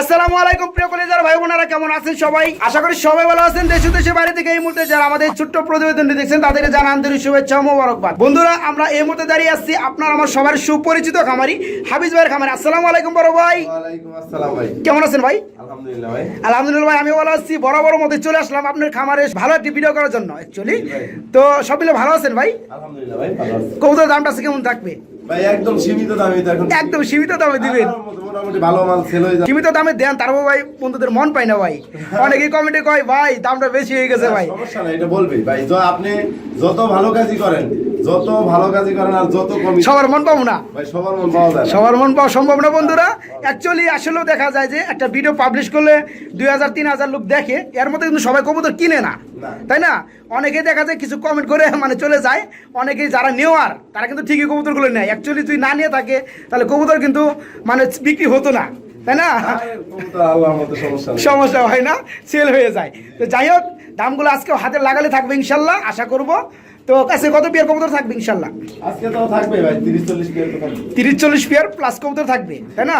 আসসালামু আলাইকুম প্রিয় কলেজার ভাই বোনেরা কেমন আছেন সবাই? আশা করি সবাই ভালো আছেন। দেশ ও দেশের বাইরে থেকে এই মুহূর্তে যারা আমাদের ছোট্ট প্রতিবেদনটি দেখছেন তাদেরকে জানা আন্তরিক শুভেচ্ছা মোবারকবাদ। বন্ধুরা আমরা এই মুহূর্তে দাঁড়িয়ে আসছি আপনার আমার সবার সুপরিচিত খামারি হাফিজ ভাইয়ের খামারি। আসসালামু আলাইকুম বড় ভাই। কেমন আছেন ভাই? আলহামদুলিল্লাহ ভাই। আলহামদুলিল্লাহ ভাই আমি ভালো আছি। বড় বড় মধ্যে চলে আসলাম আপনার খামারে ভালো একটি ভিডিও করার জন্য অ্যাকচুয়ালি তো সব মিলে ভালো আছেন ভাই? আলহামদুলিল্লাহ ভাই ভালো আছি। কবুতর দামটা আছে কেমন থাকবে? ভাই একদম সীমিত দামে একদম সীমিত দামে দিবেন। মোটামুটি ভালো মাল সেল হয়ে যাবে সীমিত দামে দেন তারপর ভাই বন্ধুদের মন পায় না ভাই। অনেকেই কমেন্টে কয় ভাই দামটা বেশি হয়ে গেছে ভাই। সমস্যা নাই এটা বলবি ভাই আপনি যত ভালো কাজই করেন যত ভালো কাজই করেন আর যত সবার মন পাবো না। ভাই সবার মন পাওয়া যায় সবার মন পাওয়া সম্ভব না বন্ধুরা। অ্যাকচুয়ালি আসলেও দেখা যায় যে একটা ভিডিও পাবলিশ করলে দুই হাজার তিন হাজার লোক দেখে এর মধ্যে কিন্তু সবাই কবুতর কিনে না। না। তাই না? অনেকেই দেখা যায় কিছু কমেন্ট করে মানে চলে যায়। অনেকেই যারা নেওয়ার তারা কিন্তু ঠিকই কবুতরগুলো নেয়। অ্যাকচুয়ালি তুই না নিয়ে থাকে তাহলে কবুতর কিন্তু মানে বিক্রি হতো না তাই না? সমস্যা হয় না সেল হয়ে যায়। তো যাই হোক দামগুলো আজকে হাতে লাগালে থাকবে ইনশাল্লাহ আশা করব। তো কাছে কত পিয়ার কবুতর থাকবে ইনশাল্লাহ? আজকে তো থাকবে ভাই 30 40 কে তো থাকবে। তিরিশ চল্লিশ পেয়ার প্লাস কবুতর থাকবে তাই না?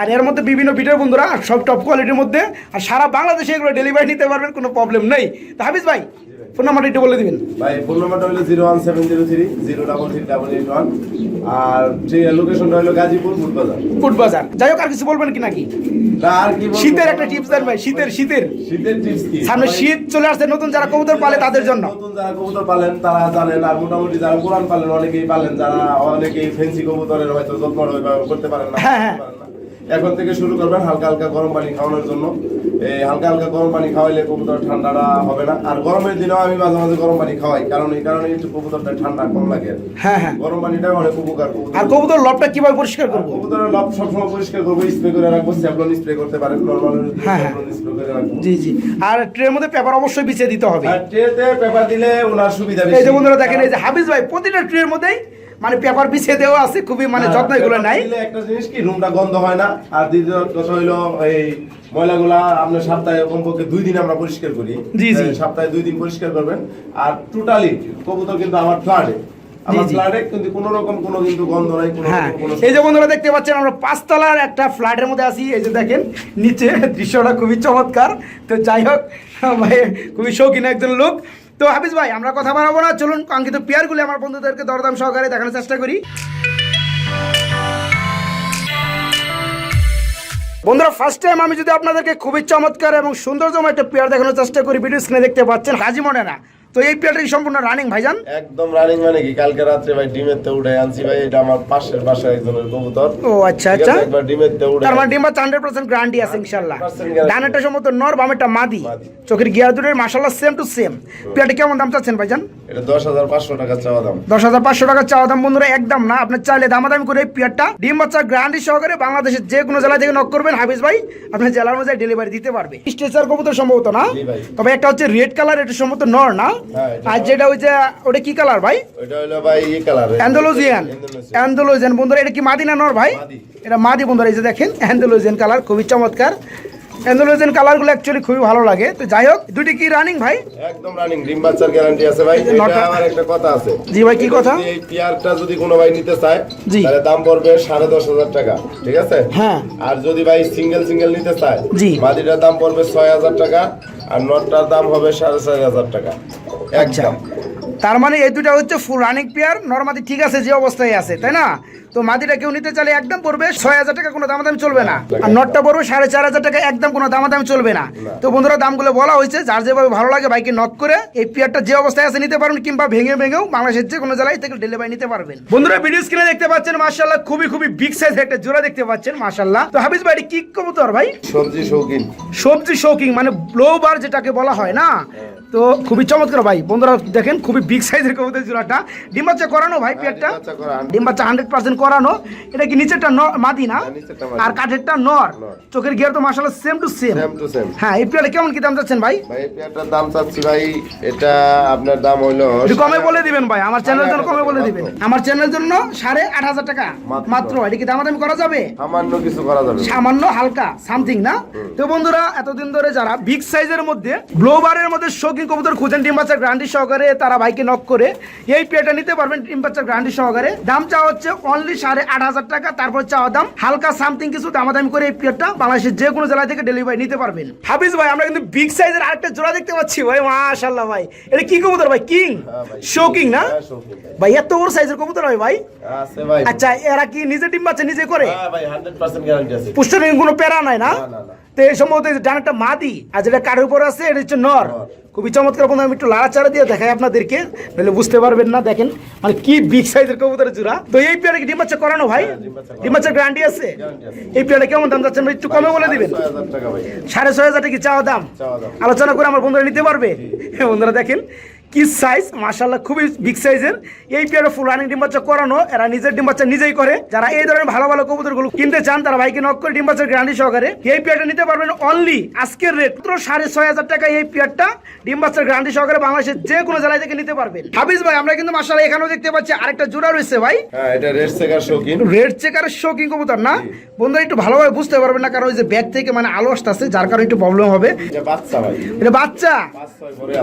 আর এর মধ্যে বিভিন্ন ভিডিও বন্ধুরা সব টপ কোয়ালিটির মধ্যে আর সারা বাংলাদেশে এগুলো ডেলিভারি নিতে পারবেন কোনো প্রবলেম নেই। তো হাফিজ ভাই ফোন নাম্বারটা একটু বলে দিবেন। ভাই ফোন নাম্বারটা হলো 01703 033 আর যে লোকেশনটা হলো গাজীপুর ফুটবাজার ফুট বাজার। যাই হোক আর কিছু বলবেন কি নাকি? আর কি বলব? শীতের একটা টিপস দেন ভাই শীতের শীতের। শীতের টিপস কি? সামনে শীত চলে আসছে নতুন যারা কবুতর পালে তাদের জন্য। নতুন যারা কবুতর পালেন তারা জানেন আর মোটামুটি যারা কোরআন পালেন অনেকেই পালেন যারা অনেকেই ফেন্সি কবুতরের হয়তো যত্ন করতে পারেন না হ্যাঁ, হ্যাঁ। এখন থেকে শুরু করবেন হালকা হালকা গরম পানি খাওয়ানোর জন্য। এই হালকা হালকা গরম পানি খাওয়াইলে কবুতর ঠান্ডাটা হবে না। আর গরমের দিনেও আমি মাঝে মাঝে গরম পানি খাওয়াই কারণ এই কারণে একটু কবুতরটা ঠান্ডা কম লাগে। হ্যাঁ হ্যাঁ। গরম পানিটা অনেক উপকার আর কবুতর লবটা কীভাবে পরিষ্কার করব? কবুতরের লব সবসময় পরিষ্কার করব স্প্রে করে রাখব স্যাভলন স্প্রে করতে পারেন নর্মাল হ্যাঁ। স্প্রে করে রাখব। জি জি। আর ট্রের মধ্যে পেপার অবশ্যই বিছিয়ে দিতে হবে। আর ট্রেতে পেপার দিলে ওনার সুবিধা বেশি। এই যে বন্ধুরা দেখেন এই যে হাফিজ ভাই প্রতিটা ট্রের মধ্যেই মানে পেপার বিছিয়ে দেওয়া আছে খুবই মানে হ্যাঁ, যত্ন এগুলো নাই। একটা জিনিস কি রুমটা গন্ধ হয় না আর দ্বিতীয় কথা হইল এই ময়লাগুলা আপনার সপ্তাহে কমপক্ষে দুই দিন আমরা পরিষ্কার করি। জি, জি। সপ্তাহে দুই দিন পরিষ্কার করবেন। আর টোটালি কবুতর কিন্তু আমার ফ্ল্যাটে আমার জি। কিন্তু কোনো রকম কোনো কিন্তু গন্ধ নাই কোনো হ্যাঁ এই যে বন্ধুরা দেখতে পাচ্ছেন আমরা পাঁচতলার একটা ফ্ল্যাটের মধ্যে আছি। এই যে দেখেন নিচে দৃশ্যটা খুবই চমৎকার। তো যাই হোক ভাই খুবই শৌখিন একজন লোক। তো হাফিজ ভাই, আমরা কথা বাড়াবো না। চলুন, কাঙ্ক্ষিত পেয়ারগুলি আমার বন্ধুদেরকে দরদাম সহকারে দেখানোর চেষ্টা করি। বন্ধুরা ফার্স্ট টাইম আমি যদি আপনাদেরকে খুবই চমৎকার এবং সৌন্দর্যময় একটা পেয়ার দেখানোর চেষ্টা করি ভিডিও স্ক্রিনে দেখতে পাচ্ছেন হাজি মনে না তো এই সম্পূর্ণ রানিং ভাইজান? একদম রানিং মানে কি? কালকে রাত্রে ভাই ডিমের তে উঠে আনছি ভাই এটা আমার পাশের বাসায় একজনের কবুতর। ও আচ্ছা আচ্ছা। একবার ডিমের তে উঠে তার মানে ডিম্বা হান্ড্রেড পার্সেন্ট গ্যারান্টি আছে 100% ডানেরটা সম্ভবত নর বামেরটা মাদি। চোখের গিয়ার দুটোর মাশাআল্লাহ সেম টু সেম পেয়ারটা কেমন দাম চাচ্ছেন ভাইজান? এটা দশ হাজার পাঁচশো টাকা চাওয়া দাম। দশ হাজার পাঁচশো টাকা চাওয়া দাম বন্ধুরা একদম না আপনার চাইলে দামাদামি করে এই পেয়ারটা ডিম বাচ্চা গ্যারান্টি সহকারে বাংলাদেশের যে কোনো জেলা থেকে নক করবেন। হাফিজ ভাই আপনার জেলা অনুযায়ী ডেলিভারি দিতে পারবে। স্টেচার কবুতর সম্ভবত না? তবে একটা হচ্ছে রেড কালার এটা সম্ভবত নর না? হ্যাঁ, আর যেটা ওই যে ওটা কি কালার ভাই? ওইটা হলো ভাই ই কালার অ্যান্ডোলোজিয়ান অ্যান্ডোলোজিয়ান বন্ধুরা এটা কি মাদি না নর ভাই? এটা মাদি বন্ধুরা এই যে দেখেন অ্যান্ডোলোজিয়ান কালার খুবই চমৎকার। অ্যান্ডোলোজিয়ান কালারগুলো অ্যাকচুয়ালি খুবই ভালো লাগে। তো যাই হোক দুটি কি রানিং ভাই? একদম রানিং ডিম বাচ্চার গ্যারান্টি আছে ভাই। এটা আমার একটা কথা আছে। জি ভাই, কি কথা? এই পেয়ারটা যদি কোনো ভাই নিতে চায় তাহলে দাম পড়বে সাড়ে দশ হাজার টাকা ঠিক আছে? হ্যাঁ। আর যদি ভাই সিঙ্গেল সিঙ্গেল নিতে চায় জি। মাদিটার দাম পড়বে ছয় হাজার টাকা আর নটটার দাম হবে সাড়ে ছয় হাজার টাকা। আচ্ছা। একদম। তার মানে এই দুটা হচ্ছে ফুল রানিং পেয়ার নর্মাদি ঠিক আছে যে অবস্থায় আছে তাই না? তো মাদিটা কেউ নিতে চাইলে একদম পড়বে ছয় হাজার টাকা কোনো দামাদামি চলবে না। আর নটটা পড়বে সাড়ে চার হাজার টাকা একদম কোনো দামাদামি চলবে না। তো বন্ধুরা দামগুলো বলা হয়েছে যার যেভাবে ভালো লাগে বাইকে নক করে এই পেয়ারটা যে অবস্থায় আছে নিতে পারবেন কিংবা ভেঙে ভেঙেও বাংলাদেশের যে কোনো জেলায় থেকে ডেলিভারি নিতে পারবেন। বন্ধুরা ভিডিও স্ক্রিনে দেখতে পাচ্ছেন মার্শাল্লাহ খুবই খুবই বিগ সাইজ একটা জোড়া দেখতে পাচ্ছেন মাশাল্লাহ তো হাফিজ ভাই কি কবুতর ভাই? সবজি শৌখিন। সবজি শৌকিং মানে ব্লো বার যেটাকে বলা হয় না? তো খুবই চমৎকার ভাই। বন্ধুরা দেখেন খুবই বিগ সাইজের কবুতর জোড়াটা। ডিম বাচ্চা করানো ভাই বাচ্চা করা। ডিম বাচ্চা হান্ড্রেড পার্সেন্ট করানো এটা কি নিচেরটা মাদি না? হ্যাঁ। আর কাঠেরটা নর। চোখের গিয়ার তো মাসাল্লাহ same to same same to same হ্যাঁ এই পেয়ারটা কেমন কি দাম যাচ্ছেন ভাই? ভাই এই পেয়ারটার দাম চাচ্ছি ভাই এটা আপনার দাম হইল একটু কমে বলে দিবেন ভাই আমার চ্যানেলের জন্য কমে বলে দিবেন। আমার চ্যানেলের জন্য সাড়ে আট হাজার টাকা। মাত্র। এটা কি দামাদামি করা যাবে? সামান্য কিছু করা যাবে। সামান্য হালকা সামথিং না? তো বন্ধুরা এতদিন ধরে যারা বিগ সাইজের মধ্যে ব্লোবারের মধ্যে শৌখিন কবুতর খুঁজেন ডিম বাচ্চার গ্রান্ডি সহকারে তারা ভাইকে নক করে এই পেয়ারটা নিতে পারবেন ডিম বাচ্চার গ্রান্ডি সহকারে। দাম চাওয়া হচ্ছে অনলি সাড়ে আট হাজার টাকা তারপর চাওয়া দাম হালকা সামথিং কিছু দামাদামি করে এই পিয়ারটা বাংলাদেশের যে কোনো জেলা থেকে ডেলিভারি নিতে পারবেন। হাফিজ ভাই আমরা কিন্তু বিগ সাইজের আরেকটা জোড়া দেখতে পাচ্ছি ভাই মাশাল্লাহ ভাই। এটা কি কবুতর ভাই? কিং? শোকিং ভাই। না? হ্যাঁ, ভাই। এত বড় সাইজের কবুতর হয় ভাই। আছে ভাই। আচ্ছা এরা কি নিজে ডিম বাচ্চা নিজে করে? হ্যাঁ ভাই 100% গ্যারান্টি আছে। পুষ্টির কোনো প্যারা নাই না? না, না, না। তো এই সম্ভবত যে ডানাটা মাদি আর যেটা কারের উপর আছে এটা হচ্ছে নর। খুবই চমৎকার বন্ধু আমি একটু লাড়াচাড়া দিয়ে দেখাই আপনাদেরকে নাহলে বুঝতে পারবেন না দেখেন। মানে কি বিগ সাইজের কবুতরের জোড়া। তো এই পেয়ারে কি ডিম বাচ্চা করানো ভাই? হ্যাঁ, ডিম বাচ্চা করানো। ডিম গ্যারান্টি আছে? এই পেয়ারে কেমন দাম যাচ্ছেন একটু কমে বলে দিবেন। 6000 টাকা ভাই। সাড়ে ছয় হাজার টাকা কি চাওয়া দাম। আলোচনা করে আমার বন্ধুরা নিতে পারবে? বন্ধুরা দেখেন কি সাইজ মাশাল্লাহ খুবই বিগ সাইজের এই পেয়ারে ফুল রানিং ডিম বাচ্চা করানো এরা নিজের ডিম বাচ্চা নিজেই করে। যারা এই ধরনের ভালো ভালো কবুতরগুলো কিনতে চান তারা ভাইকে নক করে ডিম বাচ্চার গ্যারান্টি সহকারে এই পেয়ারটা নিতে পারবেন অনলি আজকের রেট মাত্র সাড়ে ছয় হাজার টাকা এই পেয়ারটা ডিম বাচ্চার গ্যারান্টি সহকারে বাংলাদেশের যে কোনো জেলায় থেকে নিতে পারবেন। হাবিজ ভাই আমরা কিন্তু মাশাল্লাহ এখানেও দেখতে পাচ্ছি আরেকটা জোড়া রয়েছে ভাই। হ্যাঁ এটা রেড সেকার শৌখিন। রেড চেকারের শৌকিং কবুতর না? বন্ধুরা একটু ভালোভাবে বুঝতে পারবেন না কারণ ওই যে ব্যাগ থেকে মানে আলো আসতেছে যার কারণে একটু প্রবলেম হবে। এটা বাচ্চা ভাই। এটা বাচ্চা?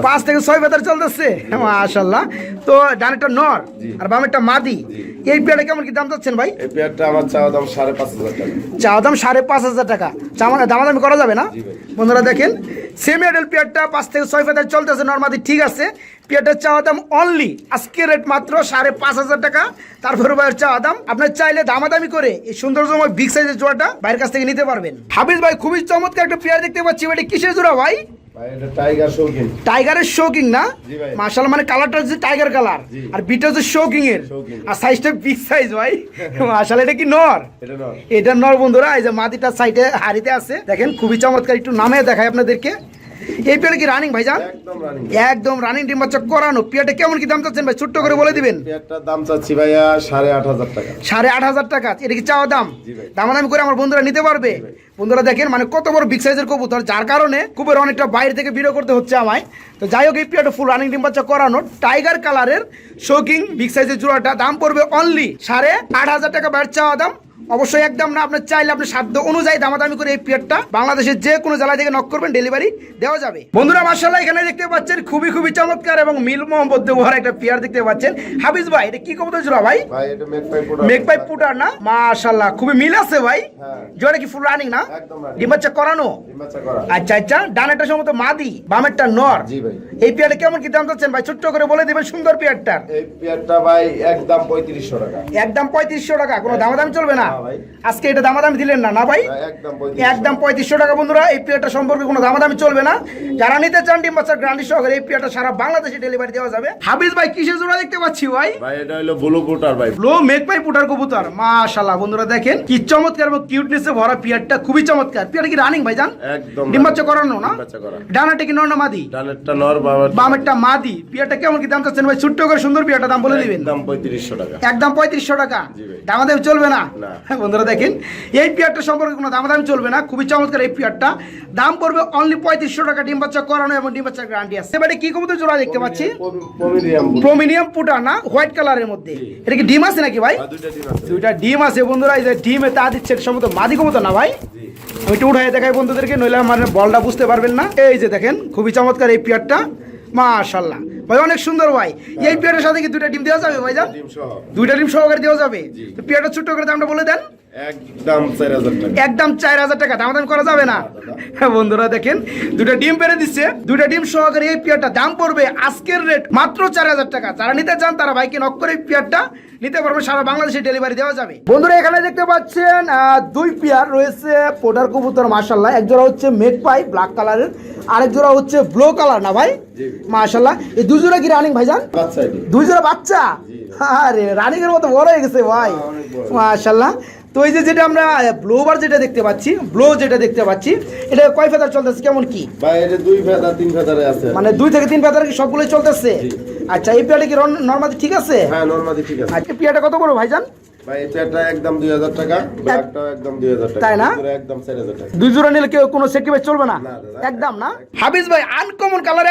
পাঁচ থেকে ছয় বেতার চলতেছে। মাশাল্লাহ তো ডানেরটা নর। আর বামেরটা মাদি। এই পেয়ারটা কেমন কি দাম চাচ্ছেন ভাই? এই পেয়ারটা আমার চাওয়া দাম সাড়ে পাঁচ হাজার টাকা। চাওয়া দাম সাড়ে পাঁচ হাজার টাকা। চামা- দামাদামি করা যাবে না? বন্ধুরা দেখেন সেমি এডেল পেয়ারটা পাঁচ থেকে ছয় বেতার চলতেছে নর্মাদি ঠিক আছে। পেয়ারটার চাওয়া দাম অনলি আজকে রেট মাত্র সাড়ে পাঁচ হাজার টাকা। তারপরে ভাইয়ের চাওয়া দাম আপনার চাইলে দামাদামি করে এই সৌন্দর্যময় বিগ সাইজের জোড়াটা বাইরের কাছ থেকে নিতে পারবেন। হাফিজ ভাই খুবই চমৎকার একটা পেয়ার দেখতে পাচ্ছি। এটা কিসের জোড়া ভাই? টাইগারের শোকিং না? মার্শাল মানে কালারটা হচ্ছে টাইগার কালার আর বিটা হচ্ছে শোকিং এর। আর সাইজটা বিগ সাইজ ভাই। মার্শাল এটা কি নর? এটা নর। বন্ধুরা এই যে মাটিটার সাইডে হাড়িতে আছে। দেখেন খুবই চমৎকার একটু নামে দেখায় আপনাদেরকে। এই পেয়ারে কি রানিং ভাইজান? একদম রানিং একদম রানিং ডিম বাচ্চা করানো। পেয়ারটা কেমন কি দাম চাচ্ছেন ভাই? ছোট্ট করে বলে দিবেন। পেয়ারটার দাম চাচ্ছি ভাইয়া সাড়ে আট হাজার টাকা। সাড়ে আট হাজার টাকা। এটা কি চাওয়া দাম। দামাদামি করে আমার বন্ধুরা নিতে পারবে। বন্ধুরা দেখেন মানে কত বড় বিগ সাইজের কবুতর যার কারণে খুবের অনেকটা বাইরে থেকে ভিডিও করতে হচ্ছে আমায়। তো যাই হোক এই পিয়াটা ফুল রানিং ডিম বাচ্চা করানো টাইগার কালারের শোকিং বিগ সাইজের জোড়াটা। দাম পড়বে অনলি সাড়ে আট হাজার টাকা বাইর চাওয়া দাম। অবশ্যই একদম না আপনার চাইলে আপনার সাধ্য অনুযায়ী দামাদামি করে এই পিয়ারটা বাংলাদেশের যে কোনো জেলা থেকে নক করবেন ডেলিভারি দেওয়া যাবে। বন্ধুরা মার্শাল্লাহ এখানে দেখতে পাচ্ছেন খুবই খুবই চমৎকার এবং মিল মোহাম্মদ দেওয়ার একটা পিয়ার দেখতে পাচ্ছেন। হাফিজ ভাই এটা কি কবুতর জোড়া ভাই? পাই পুটার না? মাশাল্লাহ খুবই মিল আছে ভাই। হ্যাঁ। জোরে কি ফুল রানিং না? একদম running। ডিম বাচ্চা করানো? আচ্ছা আচ্ছা ডানেরটা সম্ভবত মাদি বামেরটা নর। জি ভাই। এই পেয়ারটা কেমন কি দাম চাচ্ছেন ভাই? ছোট্ট করে বলে দিবেন সুন্দর পেয়ারটার। এই পেয়ারটা ভাই একদম পঁয়ত্রিশশো টাকা। একদম পঁয়ত্রিশশো টাকা কোনো দামাদামি চলবে না ভাই। আজকে এটা দামাদামি দিলেন না না ভাই? ভাই, একদম পঁয়ত্রিশশো টাকা। বন্ধুরা এই পেয়ারটা সম্পর্কে কোনো দামাদামি চলবে না। যারা নিতে চান ডিম বাচ্চার গ্রান্ডি সহকারে এই পেয়ারটা সারা বাংলাদেশে ডেলিভারি দেওয়া যাবে। হাফিজ ভাই কিসের জোড়া দেখতে পাচ্ছি ভাই? ভাই এটা হলো ব্লু বুটার ভাই। লো মেক পাই পুটার কবুতর মাশাআল্লাহ বন্ধুরা দেখেন কি চমৎকার এবং কিউটনেসে ভরা পিয়ারটা খুবই চমৎকার। পিয়ারটা কি রানিং ভাইজান একদম ডিম বাচ্চা করানো না? ডিম বাচ্চা করা। ডানাটা কি নর না মাদি? ডানেরটা নর বাবা বামেরটা মাদি। পিয়ারটা কেমন কি দাম চাচ্ছেন ভাই? ছোট্ট করে সুন্দর পিয়ারটা দাম বলে দিবেন। একদম পঁয়ত্রিশশো টাকা। একদম পঁয়ত্রিশশো টাকা। জি ভাই। দামাদামি চলবে না? না। বন্ধুরা দেখেন এই পিয়ারটা সম্পর্কে কোনো দামাদামি চলবে না খুবই চমৎকার এই পিয়ারটা। দাম পড়বে অনলি পঁয়ত্রিশশো টাকা ডিম বাচ্চা করানো এবং ডিম বাচ্চার গ্যারান্টি আছে। এবারে কি কবুতর জোড়া দেখতে পাচ্ছি? প্রোমিনিয়াম পুটা না হোয়াইট কালারের মধ্যে। এটা কি ডিম আছে নাকি ভাই? দুইটা ডিম আছে। দুইটা ডিম আছে বন্ধুরা এই যে ডিমে তা দিচ্ছে সম্ভবত মাদি কবুতর না ভাই? আমি একটু উঠাই দেখাই বন্ধুদেরকে নইলে আমার বলটা বুঝতে পারবেন না। এই যে দেখেন খুবই চমৎকার এই পিয়ারটা। মাশাল্লাহ ভাই অনেক সুন্দর ভাই। এই পেয়ারের সাথে কি দুইটা ডিম দেওয়া যাবে ভাই যান দুইটা ডিম সহকারে দেওয়া যাবে। তো পেয়ারটা ছোট্ট করে দামটা বলে দেন। একদম চার হাজার টাকা। একদম চার হাজার টাকা দাম করা যাবে না। হ্যাঁ, বন্ধুরা দেখেন ডিম পেরে দিচ্ছে। দুইটা ডিম সহকারে এই পিয়ারটা দাম পড়বে আজকের রেট মাত্র চার হাজার টাকা। যারা নিতে চান তারা ভাইকে নক করে এই পিয়ারটা নিতে পারবেন। সারা বাংলাদেশে ডেলিভারি দেওয়া যাবে। বন্ধুরা এখানে দেখতে পাচ্ছেন দুই পিয়ার রয়েছে পোটার কবুতর মাশাল্লাহ এক জোড়া হচ্ছে মেক পাই ব্ল্যাক কালারের আরেক জোড়া হচ্ছে ব্লু কালার না ভাই? জি। মাশাল্লাহ এই দুই জোড়া কি রানিং ভাইজান? দুই জোড়া বাচ্চা? আরে রানিং এর মতো বড় হয়ে গেছে ভাই। হ্যাঁ। মাশাল্লাহ তো এই যে যেটা আমরা ব্লোবার যেটা দেখতে পাচ্ছি ব্লো যেটা দেখতে পাচ্ছি এটা কয় ফেদার চলতেছে কেমন কি? ভাই এটা দুই ফেদার তিন ফেদারে আছে। মানে দুই থেকে তিন ফেদার কি সবগুলোই চলতেছে? আচ্ছা এই পিয়াটা কি নর্মালি ঠিক আছে? হ্যাঁ নর্মালি ঠিক আছে। আচ্ছা পিয়াটা কত বড় ভাইজান? ভাই এটা একদম দুই হাজার টাকা ব্ল্যাকটাও একদম দুই হাজার টাকা। তাই না? একদম চার হাজার টাকা। দুই জোড়া নিলে কেউ কোনো সেক্রিফাইস চলবে না? না, একদম না? হাফিজ ভাই আনকমন কালার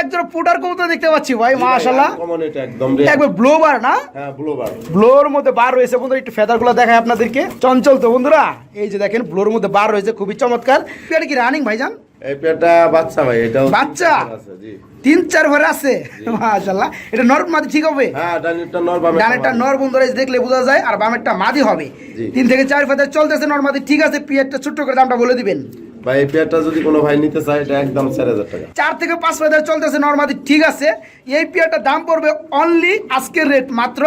কবুতর দেখতে পাচ্ছি ভাই মাশাল্লাহ কমন এটা একদম একবার ব্লোবার না? হ্যাঁ ব্লু বার ব্লোর মধ্যে বার রয়েছে বন্ধুরা একটু ফেদারগুলো দেখায় আপনাদেরকে। চঞ্চল তো বন্ধুরা এই যে দেখেন ব্লোর মধ্যে বার রয়েছে খুবই চমৎকার। এটা কি রানিং ভাইজান? এই পেয়ারটা বাচ্চা ভাই এটাও বাচ্চা? তিন চার ঘরে আছে? মাশাল্লাহ এটা নর মাদি ঠিক হবে? হ্যাঁ ডানিটা নর বামে ডানেরটা নর বন্ধুরা দেখলে বোঝা যায় আর বামেরটা মাদি হবে। তিন থেকে চার ফেদার চলতেছে নর মাদি ঠিক আছে পিয়ারটা ছোট্ট করে দামটা বলে দিবেন। ভাই এই পেয়ারটা যদি কোনো ভাই নিতে চায় এটা একদম চার হাজার টাকা। চার থেকে পাঁচ ফেদার চলতেছে নর্মাদি ঠিক আছে। এই পিয়ারটার দাম পড়বে অনলি আজকের রেট মাত্র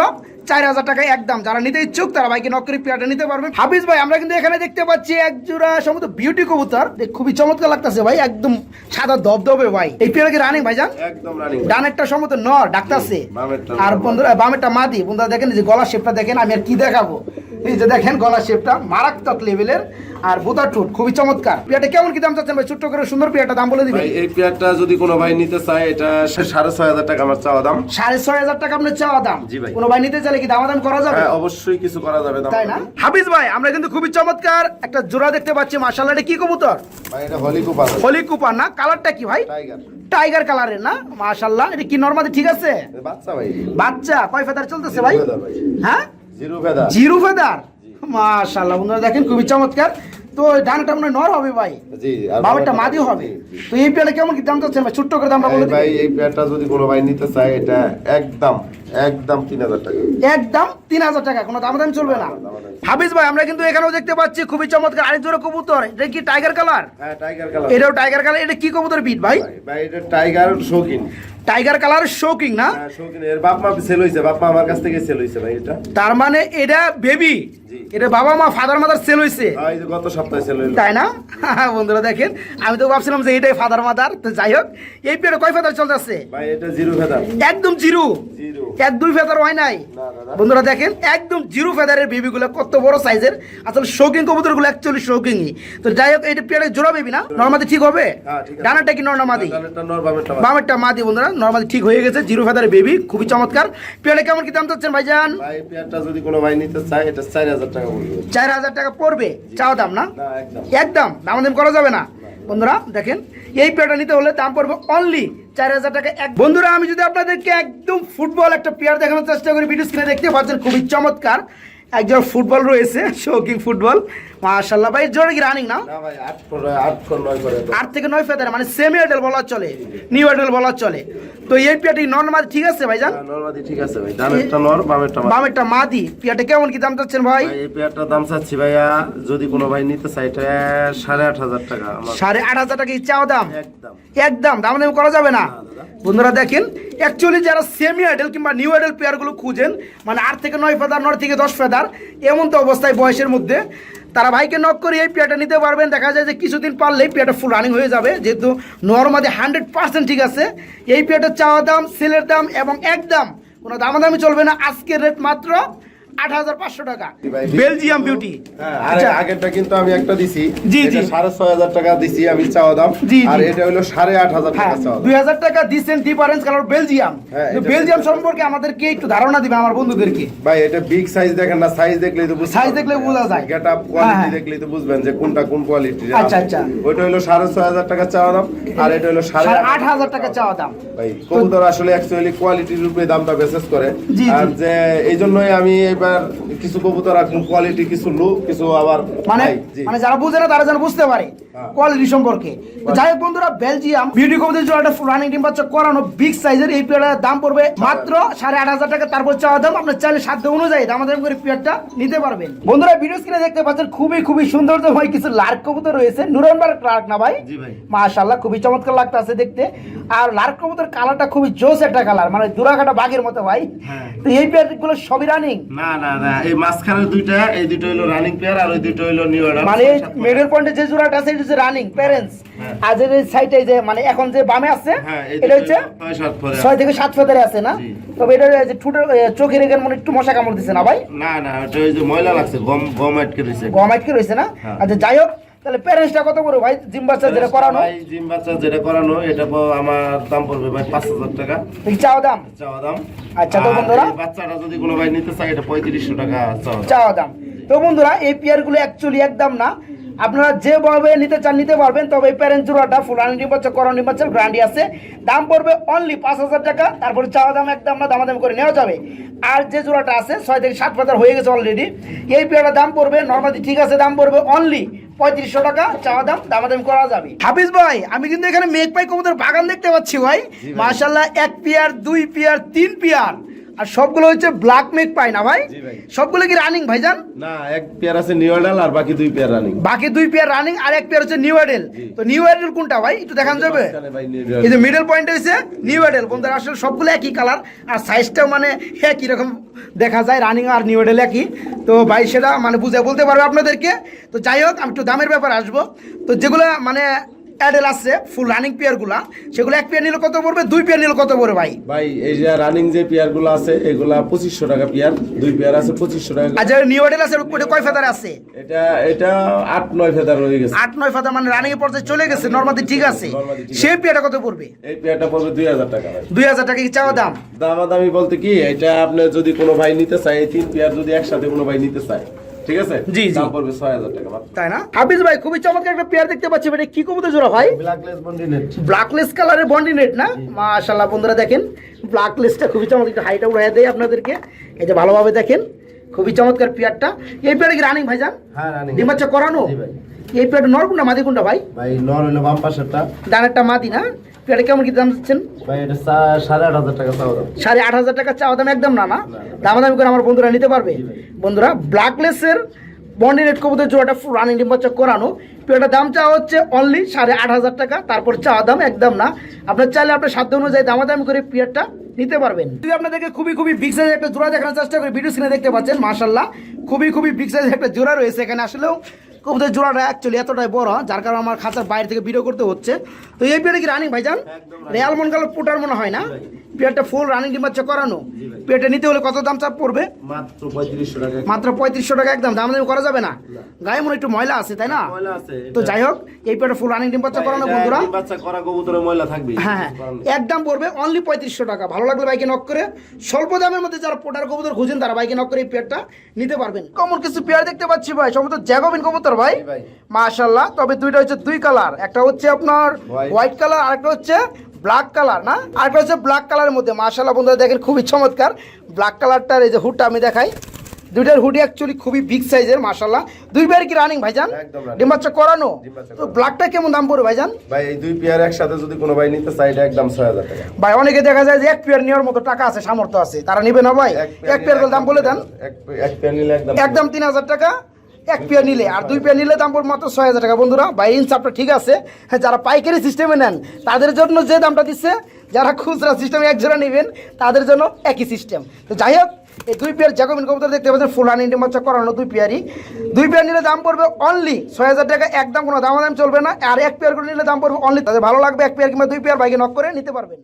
চার হাজার টাকা একদম যারা নিতে ইচ্ছুক তারা ভাইকে নকরি পেয়ারটা নিতে পারবে। হাফিজ ভাই আমরা কিন্তু এখানে দেখতে পাচ্ছি এক জোড়া সমস্ত বিউটি কবুতর। খুবই চমৎকার লাগতেছে ভাই একদম সাদা দবদবে ভাই। এই পেয়ারা কি রানিং ভাইজান? একদম রানিং ডানেরটা সম্ভবত নর ডাকতাছে। আর। বন্ধুরা বামেরটা মাদি। বন্ধুরা দেখেন যে গলার শেপটা দেখেন আমি আর কি দেখাবো? এই যে দেখেন গলার শেপটা মারাত্মক লেভেলের আর বোতার ঠোঁট খুবই চমৎকার। পেয়ারটা কেমন কি দাম চাচ্ছেন ভাই? ছোট্ট করে সুন্দর পেয়ারটা দাম বলে দিবেন। ভাই এই পেয়ারটা যদি কোনো ভাই নিতে চায় এটা সাড়ে ছয় হাজার টাকা আমার চাওয়া দাম। সাড়ে ছয় হাজার টাকা আপনার চাওয়া দাম। জি ভাই। কোনো ভাই নিতে চাইলে কি দামাদাম করা যাবে? হ্যাঁ অবশ্যই কিছু করা যাবে দাম তাই না? হাফিজ ভাই আমরা কিন্তু খুবই চমৎকার একটা জোড়া দেখতে পাচ্ছি মার্শাল্লাহ এটা কি কবুতর? ভাই এটা হলি কুপার। হলি কুপার না? কালারটা কি ভাই? টাইগার। টাইগার কালারের না? মার্শাল্লাহ এটা কি নর্মালি ঠিক আছে? বাচ্চা ভাই। বাচ্চা। কয় ফেদার চলতেছে ভাই। হ্যাঁ? Zero feather. মাশাল্লাহ বন্ধুরা দেখেন খুবই চমৎকার। তো ডানটা মনে নর হবে ভাই? জি আর বাবারটা মাদি হবে। তো এই পেয়ারে কেমন কি দাম চাচ্ছেন ভাই? ছোট্ট করে দামটা বলে ভাই এই পেয়ারটা যদি কোনো ভাই নিতে চায় এটা একদম একদম তিন হাজার টাকা। একদম টাকা কোনো দাম দাম চলবে না। হাফিজ ভাই আমরা কিন্তু এখানেও দেখতে পাচ্ছি খুবই চমৎকার আরেক জোড়া কবুতর। এটা কি টাইগার কালার হ্যাঁ টাইগার কালার এটাও টাইগার কালার এটা কি কবুতর বিট ভাই? ভাই এটা টাইগার শৌখিন। টাইগার কালার শৌকিং না? হ্যাঁ এর বাপ মা সেল হইছে বাপ মা আমার কাছ থেকে সেল হইছে ভাই এটা। তার মানে এটা বেবি এটা বাবা মা ফাদার মাদার সেল হইছে। হ্যাঁ, এই যে গত সপ্তাহে সেল হইল। তাই না? বন্ধুরা দেখেন আমি তো ভাবছিলাম যে এটাই ফাদার মাদার তো যাই হোক এই পেয়ারে কয় ফেদার চলতেছে? ভাই এটা জিরো ফেদার একদম জিরো জিরো এক দুই ফেদার হয় নাই। না। বন্ধুরা দেখেন একদম জিরো ফেদারের বেবিগুলো কত বড় সাইজের আসলে শৌকিং কবুতরগুলো অ্যাকচুয়ালি শৌকিংই তো যাই হোক এটা পেয়ারে জোড়া বেবি না? নর্মাদি ঠিক হবে? হ্যাঁ। ডানাটা কি নর বামেরটা মাদি। বামেরটা মাদি বন্ধুরা। নর্মাদি ঠিক হয়ে গেছে জিরো ফেদারের বেবি খুবই চমৎকার। পেয়ারে কেমন কি দাম চাচ্ছেন ভাইজান? ভাই পেয়ারটা যদি কোনো ভাই নিতে চায় এটা চার হাজার টাকা বলবে চার হাজার টাকা পড়বে? চাও দাম না? না একদম। একদম? দাম দাম করা যাবে না? বন্ধুরা দেখেন এই পেয়ারটা নিতে হলে দাম পড়বে অনলি চার হাজার টাকা। এক বন্ধুরা আমি যদি আপনাদেরকে একদম ফুটবল একটা পেয়ার দেখানোর চেষ্টা করি ভিডিও স্ক্রিনে দেখতে পাচ্ছেন খুবই চমৎকার। একজন ফুটবল রয়েছে শৌকিং ফুটবল। মাশাল্লাহ ভাই জোরে কি রানিং না? আট থেকে নয় ফেদার মানে সেমি এডেল বলা চলে নিউ এডেল বলা চলে। তো এই পিয়াটি নর্মাল ঠিক আছে ভাইজান হ্যাঁ, নর মাদি ঠিক আছে ভাই ডানেরটা নর বামেরটা। বামেরটা মাদি। পেয়ারটা কেমন কি দাম চাচ্ছেন ভাই? ভাই এই পেয়ারটার দাম চাচ্ছি ভাইয়া যদি কোনো ভাই নিতে চায় এটা সাড়ে আট হাজার টাকা সাড়ে আট হাজার টাকা চাও দাম? একদম। একদম দাম দাম করা যাবে না। বন্ধুরা দেখেন অ্যাকচুয়ালি যারা সেমি আইডেল কিংবা নিউ আইডেল প্লেয়ারগুলো খুঁজেন মানে আট থেকে নয় ফেদার নয় থেকে দশ ফেদার এমন তো অবস্থায় বয়সের মধ্যে, তারা ভাইকে নক করে এই পেয়াটা নিতে পারবেন। দেখা যায় যে কিছুদিন পারলেই পেয়াটা ফুল রানিং হয়ে যাবে, যেহেতু নর্মালি হান্ড্রেড পার্সেন্ট ঠিক আছে। এই পেয়াটার চাওয়া দাম সেলের দাম এবং একদম কোনো দামাদামি চলবে না। আজকের রেট মাত্র আট হাজার পাঁচশো টাকা। বেলজিয়াম বিউটি হ্যাঁ, আগেরটা কিন্তু আমি একটা দিছি। জি, জি। সাড়ে ছয় হাজার টাকা দিছি আমি চাওয়া দাম। জি, আর এটা হলো সাড়ে আট হাজার হ্যাঁ টাকা দুই হাজার টাকা ডিসেন্ট ডিফারেন্স কালার বেলজিয়াম। হ্যাঁ, তো এটা- বেলজিয়াম সম্পর্কে আমাদেরকে একটু ধারণা দিবেন আমার বন্ধুদেরকে। ভাই এটা বিগ সাইজ দেখেন না সাইজ দেখলেই তো বুঝতে দেখলে বোঝা যায়। গেট আপ কোয়ালিটি হ্যাঁ। দেখলেই তো বুঝবেন যে কোনটা কোন কোয়ালিটি আচ্ছা, আচ্ছা। ওইটা হলো সাড়ে ছয় হাজার টাকা চাওয়া দাম আর এটা হলো সাড়ে আট আট হাজার টাকা চাওয়া দাম। ভাই কবুতর আসলে অ্যাকচুয়ালি কোয়ালিটির উপরে দামটা বেসেস করে। আর যে এই জন্যই আমি এবার কিছু কবুতর কোয়ালিটি কিছু লো কিছু আবার মানে মানে যারা বুঝে না তারা যেন বুঝতে পারে। কোয়ালিটি সম্পর্কে। যাই হোক বন্ধুরা বেলজিয়াম বিউটি কবুতর জন্য একটা রানিং টিম বাচ্চা করানো বিগ সাইজের এই পেয়ারটার দাম পড়বে মাত্র সাড়ে আট হাজার টাকা। তারপর চাওয়া দাম আপনার চাইলে সাধ্য অনুযায়ী দাম দাম করে পেয়ারটা নিতে পারবেন। বন্ধুরা ভিডিও স্ক্রিনে দেখতে পাচ্ছেন খুবই খুবই সুন্দর তো ভাই কিছু লার্ক কবুতর রয়েছে। নুরনবার্গ লার্ক না ভাই? মাশাল্লাহ খুবই চমৎকার লাগতেছে দেখতে। আর লার্ক কবুতর কালারটা খুবই জোস একটা কালার মানে দুরাকাটা বাঘের মতো ভাই। হ্যাঁ। তো এই পেয়ারগুলো সবই রানিং না না না এই মাঝখানের দুইটা এই দুটো হলো রানিং পেয়ার আর ওই দুটো হলো নিউ অর্ডার মানে মিডল পয়েন্টে যে জোড়াটা আছে হচ্ছে রানিং প্যারেন্টস। আর যে সাইডে যে মানে এখন যে বামে আছে হ্যাঁ এটা হচ্ছে ছয় থেকে সাত ফেদারে আছে না? তবে এটা যে ঠুটের চোখের এখানে মানে একটু মশা কামড় দিছে না ভাই? না না ওটা ওই যে ময়লা লাগছে গম গম আটকে রয়েছে। গম আটকে রয়েছে না? হ্যাঁ। আচ্ছা যাই হোক তাহলে প্যারেন্টসটা কত করে ভাই? জিম বাচ্চা যেটা করানো? ভাই জিম বাচ্চা যেটা করানো এটা আমার দাম পড়বে ভাই পাঁচ হাজার টাকা। এই চাওয়া দাম? চাওয়া দাম। আচ্ছা, তো বন্ধুরা? বাচ্চাটা যদি কোনো ভাই নিতে চায় এটা পঁয়ত্রিশশো টাকা চাওয়া দাম। দাম। তো বন্ধুরা এই পেয়ারগুলো অ্যাকচুয়ালি একদম না। আপনারা যেভাবে নিতে চান নিতে পারবেন। তবে এই প্যারেন্ট জোড়াটা ফুলানি নির্বাচন করণ নির্বাচন গ্রান্ডি আছে। দাম পড়বে অনলি পাঁচ হাজার টাকা তারপরে চাওয়া দাম একদম না দামাদামি করে নেওয়া যাবে। আর যে জোড়াটা আছে ছয় থেকে সাত হাজার হয়ে গেছে অলরেডি এই পেয়ারটার দাম পড়বে নর্মালি ঠিক আছে দাম পড়বে অনলি পঁয়ত্রিশশো টাকা চাওয়া দাম দামাদাম করা যাবে। হাফিজ ভাই আমি কিন্তু এখানে মেঘ পাই কবুতর বাগান দেখতে পাচ্ছি ভাই। মাশাল্লাহ এক পেয়ার দুই পেয়ার তিন পেয়ার আর সবগুলো হচ্ছে ব্ল্যাক মেক পাই না ভাই? সবগুলো কি রানিং ভাইজান? না এক পেয়ার আছে নিউ অর্ডার আর বাকি দুই পেয়ার রানিং বাকি দুই পেয়ার রানিং আর এক পেয়ার হচ্ছে নিউ এডেল তো নিউ এডেল কোনটা ভাই? একটু দেখান যাবে? এই যে মিডল পয়েন্ট হয়েছে নিউ এডেল বন্ধুরা আসলে সবগুলো একই কালার আর সাইজটাও মানে একই রকম দেখা যায় রানিং আর নিউ এডেল একই। তো ভাই সেটা মানে বুঝে বলতে পারবে আপনাদেরকে। তো যাই হোক আমি একটু দামের ব্যাপার আসব। তো যেগুলো মানে অ্যাডেল আছে ফুল রানিং পেয়ারগুলা সেগুলো এক পেয়ার নিলে কত পড়বে? দুই পেয়ার নিলে কত পড়বে ভাই? ভাই এই যে রানিং যে পেয়ারগুলো আছে এগুলা পঁচিশশো টাকা পেয়ার দুই পেয়ার আছে পঁচিশশো টাকা। যারা নিউ এডেল আছে ওটা কয় ফেদার আছে? এটা এটা আট নয় ফেদার হয়ে গেছে। আট নয় ফেদার মানে রানিং এর পর্যায়ে চলে গেছে নর্মাদি ঠিক আছে। সেই পেয়ারটা কত পড়বে? এই পেয়ারটা পড়বে দুই হাজার টাকা দুই হাজার টাকা কি চাওয়া দাম? দাম দামাদামি বলতে কি এটা আপনি যদি কোনো ভাই নিতে চায় এই তিন পেয়ার যদি একসাথে কোনো ভাই নিতে চায় ঠিক আছে? জি, জি। পড়বে ছয় হাজার টাকা তাই না? হাফিজ ভাই খুবই চমৎকার একটা পেয়ার দেখতে পাচ্ছি এটা কি কবুতর জোড়া ভাই? ব্ল্যাকলেস বন্ডিনেট ব্ল্যাকলেস কালারের বন্ডি নেট না? বন্ধুরা দেখেন ব্ল্যাকলেসটা খুবই চমৎকার। একটু হাইটা উড়াই দেয় আপনাদেরকে। এই যে ভালোভাবে দেখেন খুবই চমৎকার পেয়ারটা এই পেয়ারে কি রানিং ভাইজান? হ্যাঁ রানিং ডিম বাচ্চা করানো? এই পেয়ারটা নর কোনটা মাদি কোনটা ভাই? ভাই নর হইল বাম পাশেরটা। ডানেরটা মাদি না? পেয়ারে কেমন কি দাম দিচ্ছেন? এটা সাড়ে আট হাজার টাকা চাওয়া দাম। সাড়ে আট হাজার টাকা চাওয়া দাম একদম না না? দামাদামি করে আমার বন্ধুরা নিতে পারবে। বন্ধুরা ব্ল্যাকলেসের বন্ডি রেট কবুতর জোড়াটা রানিং ডিম বাচ্চা করানো। পেয়ারটার দাম চাওয়া হচ্ছে অনলি সাড়ে আট হাজার টাকা তারপর চাওয়া দাম একদম না। আপনার চাইলে আপনার সাধ্য অনুযায়ী দামাদামি করে পেয়ারটা নিতে পারবেন। যদি আপনাদেরকে খুবই খুবই বিগ সাইজের একটা জোড়া দেখানোর চেষ্টা করি ভিডিও স্ক্রিনে দেখতে পাচ্ছেন মাশাল্লাহ খুবই খুবই বিগ সাইজের একটা জোড়া রয়েছে এখানে। আসলেও কবুতর জোড়াটা অ্যাকচুয়ালি এতটাই বড় যার কারণে আমার খাঁচার বাইরে থেকে ভিডিও করতে হচ্ছে। তো এই পেয়ারটা কি রানিং ভাইজান? রেয়াল মন গেল পুটার মনে হয় না? পেয়ারটা ফুল রানিং ডিম বাচ্চা করানো। পেয়ারটা নিতে হলে কত দাম চাপ পড়বে? মাত্র পঁয়ত্রিশশো টাকা। মাত্র পঁয়ত্রিশশো টাকা একদম। দাম দামি করা যাবে না? গায়ে মনে একটু ময়লা আছে তাই না? তো যাই হোক এই পেয়ারটা ফুল রানিং ডিম বাচ্চা করানো বন্ধুরা। করা কবুতরে ময়লা থাকবে হ্যাঁ হ্যাঁ। একদম পড়বে অনলি পঁয়ত্রিশশো টাকা। ভালো লাগলে বাইকে নক করে স্বল্প দামের মধ্যে যারা পোটার কবুতর খুঁজেন তারা বাইকে নক করে এই পেয়ারটা নিতে পারবেন। কমন কিছু পেয়ার দেখতে পাচ্ছি ভাই সম্ভবত জ্যাগোবিন কবুতর। ভাই? জি ভাই। মাশাল্লাহ তবে দুইটা হচ্ছে দুই কালার। একটা হচ্ছে আপনার হোয়াইট কালার আর একটা হচ্ছে ব্ল্যাক কালার না? আর একটা হচ্ছে ব্ল্যাক কালারের মধ্যে। মাশাল্লাহ বন্ধুরা দেখেন খুবই চমৎকার। ব্ল্যাক কালারটার এই যে হুডটা আমি দেখাই। দুইটার হুডি অ্যাকচুয়ালি খুবই বিগ সাইজের মাশাল্লাহ দুই পেয়ার কি রানিং ভাইজান? একদম ডিম বাচ্চা করানো? তো ব্ল্যাকটা কেমন দাম পড়বে ভাইজান? ভাই এই দুই পেয়ার একসাথে যদি কোনো ভাই নিতে এটা একদম ছয় হাজার টাকা। ভাই অনেকে দেখা যায় যে এক পেয়ার নেওয়ার মতো টাকা আছে সামর্থ্য আছে। তারা নেবে না ভাই? এক পেয়ার দাম বলে দেন। এক পেয়ার নিলে একদম একদম তিন হাজার টাকা। এক পেয়ার নিলে, আর দুই পেয়ার নিলে দাম পড়বে মাত্র ছয় হাজার টাকা। বন্ধুরা, ভাই ইনসাফটা ঠিক আছে। হ্যাঁ যারা পাইকারি সিস্টেমে নেন, তাদের জন্য যে দামটা দিচ্ছে, যারা খুচরা সিস্টেমে এক জোড়া নেবেন, তাদের জন্য একই সিস্টেম তো যাই হোক, এই দুই পেয়ার জ্যাকোবিন কবুতর দেখতে পাচ্ছেন, ফুল হানি বাচ্চা করানো দুই পেয়ারই। দুই পেয়ার নিলে দাম পড়বে অনলি ছয় হাজার টাকা, একদম কোনো দাম দাম চলবে না। আর এক পেয়ার করে নিলে দাম পড়বে অনলি তাদের ভালো লাগবে এক পেয়ার কিংবা দুই পেয়ার বাইকে নক করে নিতে পারবেন।